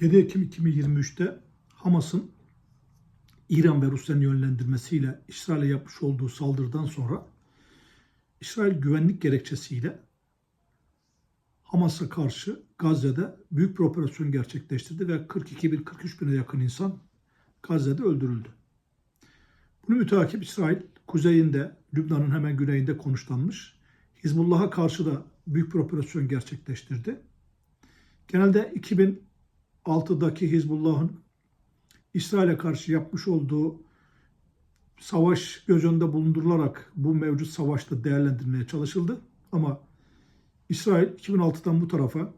7 Ekim 2023'te Hamas'ın İran ve Rusya'nın yönlendirmesiyle İsrail'e yapmış olduğu saldırıdan sonra İsrail güvenlik gerekçesiyle Hamas'a karşı Gazze'de büyük bir operasyon gerçekleştirdi ve 42 bin 43 bine yakın insan Gazze'de öldürüldü. Bunu müteakip İsrail kuzeyinde, Lübnan'ın hemen güneyinde konuşlanmış. Hizbullah'a karşı da büyük bir operasyon gerçekleştirdi. Genelde 2006'daki Hizbullah'ın İsrail'e karşı yapmış olduğu savaş göz önünde bulundurularak bu mevcut savaşta değerlendirmeye çalışıldı. Ama İsrail 2006'dan bu tarafa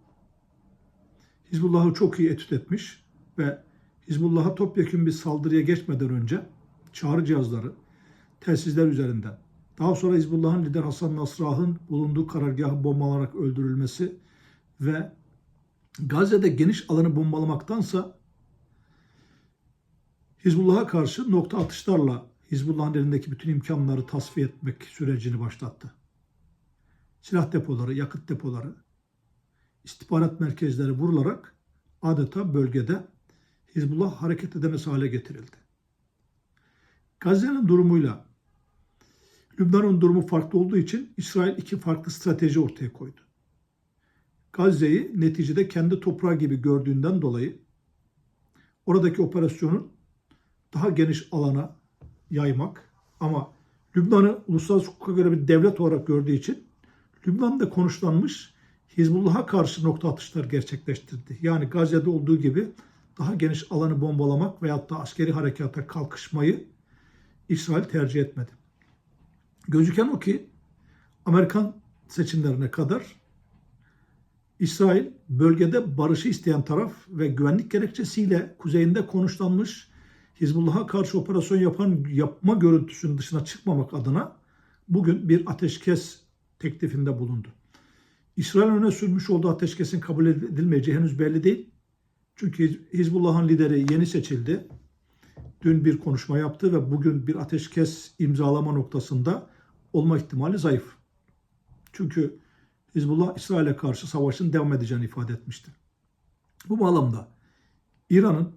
Hizbullah'ı çok iyi etüt etmiş ve Hizbullah'a topyekun bir saldırıya geçmeden önce çağrı cihazları, telsizler üzerinden, daha sonra Hizbullah'ın lider Hasan Nasrallah'ın bulunduğu karargahı bombalarak öldürülmesi ve Gazze'de geniş alanı bombalamaktansa Hizbullah'a karşı nokta atışlarla Hizbullah'ın elindeki bütün imkanları tasfiye etmek sürecini başlattı. Silah depoları, yakıt depoları, istihbarat merkezleri vurularak adeta bölgede Hizbullah hareket edemez hale getirildi. Gazze'nin durumuyla Lübnan'ın durumu farklı olduğu için İsrail iki farklı strateji ortaya koydu. Gazze'yi neticede kendi toprağı gibi gördüğünden dolayı oradaki operasyonun daha geniş alana yaymak ama Lübnan'ı uluslararası hukuka göre bir devlet olarak gördüğü için Lübnan'da konuşlanmış Hizbullah'a karşı nokta atışlar gerçekleştirdi. Yani Gazze'de olduğu gibi daha geniş alanı bombalamak veyahut da askeri harekata kalkışmayı İsrail tercih etmedi. Gözüken o ki Amerikan seçimlerine kadar İsrail bölgede barışı isteyen taraf ve güvenlik gerekçesiyle kuzeyinde konuşlanmış Hizbullah'a karşı operasyon yapan yapma görüntüsünün dışına çıkmamak adına bugün bir ateşkes teklifinde bulundu. İsrail öne sürmüş olduğu ateşkesin kabul edilmeyeceği henüz belli değil. Çünkü Hizbullah'ın lideri yeni seçildi. Dün bir konuşma yaptı ve bugün bir ateşkes imzalama noktasında olma ihtimali zayıf. Çünkü Hizbullah İsrail'e karşı savaşın devam edeceğini ifade etmişti. Bu bağlamda İran'ın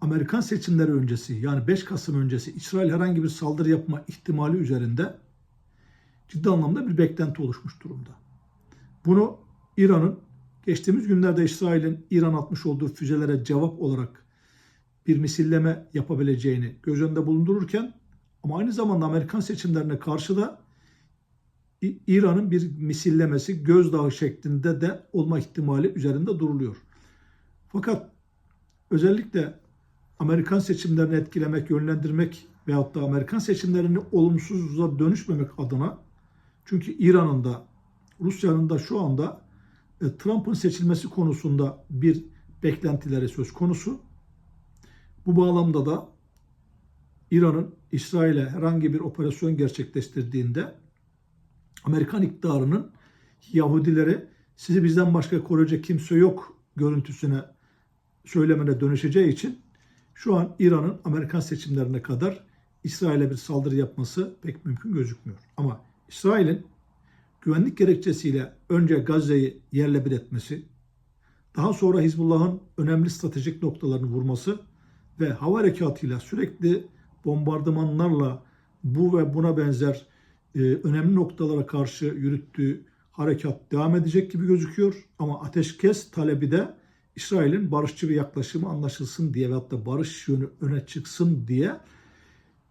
Amerikan seçimleri öncesi yani 5 Kasım öncesi İsrail herhangi bir saldırı yapma ihtimali üzerinde ciddi anlamda bir beklenti oluşmuş durumda. Bunu İran'ın geçtiğimiz günlerde İsrail'in İran atmış olduğu füzelere cevap olarak bir misilleme yapabileceğini göz önünde bulundururken ama aynı zamanda Amerikan seçimlerine karşı da İran'ın bir misillemesi gözdağı şeklinde de olma ihtimali üzerinde duruluyor. Fakat özellikle Amerikan seçimlerini etkilemek, yönlendirmek veyahut da Amerikan seçimlerini olumsuzluğa dönüşmemek adına çünkü İran'ın da Rusya'nın da şu anda e, Trump'ın seçilmesi konusunda bir beklentileri söz konusu. Bu bağlamda da İran'ın İsrail'e herhangi bir operasyon gerçekleştirdiğinde Amerikan iktidarının Yahudileri sizi bizden başka koruyacak kimse yok görüntüsüne söylemene dönüşeceği için şu an İran'ın Amerikan seçimlerine kadar İsrail'e bir saldırı yapması pek mümkün gözükmüyor. Ama İsrail'in güvenlik gerekçesiyle önce Gazze'yi yerle bir etmesi, daha sonra Hizbullah'ın önemli stratejik noktalarını vurması ve hava harekatıyla sürekli bombardımanlarla bu ve buna benzer e, önemli noktalara karşı yürüttüğü harekat devam edecek gibi gözüküyor. Ama ateşkes talebi de İsrail'in barışçı bir yaklaşımı anlaşılsın diye ve hatta barış yönü öne çıksın diye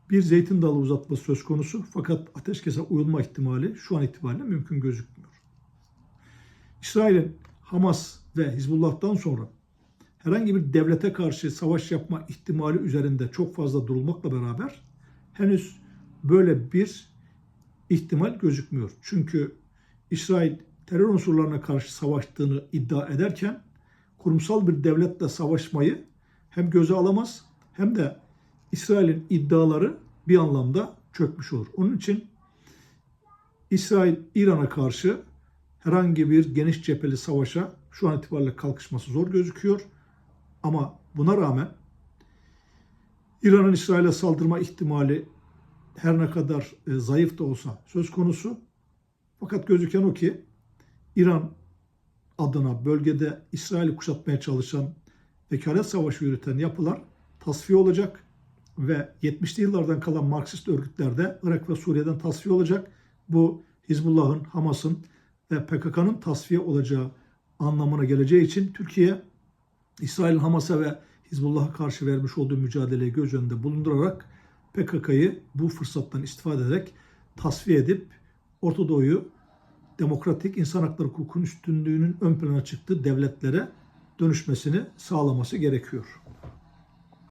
bir zeytin dalı uzatma söz konusu. Fakat ateşkese uyulma ihtimali şu an itibariyle mümkün gözükmüyor. İsrail'in Hamas ve Hizbullah'tan sonra herhangi bir devlete karşı savaş yapma ihtimali üzerinde çok fazla durulmakla beraber henüz böyle bir ihtimal gözükmüyor. Çünkü İsrail terör unsurlarına karşı savaştığını iddia ederken kurumsal bir devletle savaşmayı hem göze alamaz hem de İsrail'in iddiaları bir anlamda çökmüş olur. Onun için İsrail İran'a karşı herhangi bir geniş cepheli savaşa şu an itibariyle kalkışması zor gözüküyor. Ama buna rağmen İran'ın İsrail'e saldırma ihtimali her ne kadar e, zayıf da olsa söz konusu. Fakat gözüken o ki İran adına bölgede İsrail'i kuşatmaya çalışan vekalet savaşı yürüten yapılar tasfiye olacak ve 70'li yıllardan kalan Marksist örgütlerde Irak ve Suriye'den tasfiye olacak. Bu Hizbullah'ın, Hamas'ın ve PKK'nın tasfiye olacağı anlamına geleceği için Türkiye İsrail'in Hamas'a ve Hizbullah'a karşı vermiş olduğu mücadeleyi göz önünde bulundurarak PKK'yı bu fırsattan istifade ederek tasfiye edip Orta Doğu'yu demokratik insan hakları hukukunun üstünlüğünün ön plana çıktığı devletlere dönüşmesini sağlaması gerekiyor.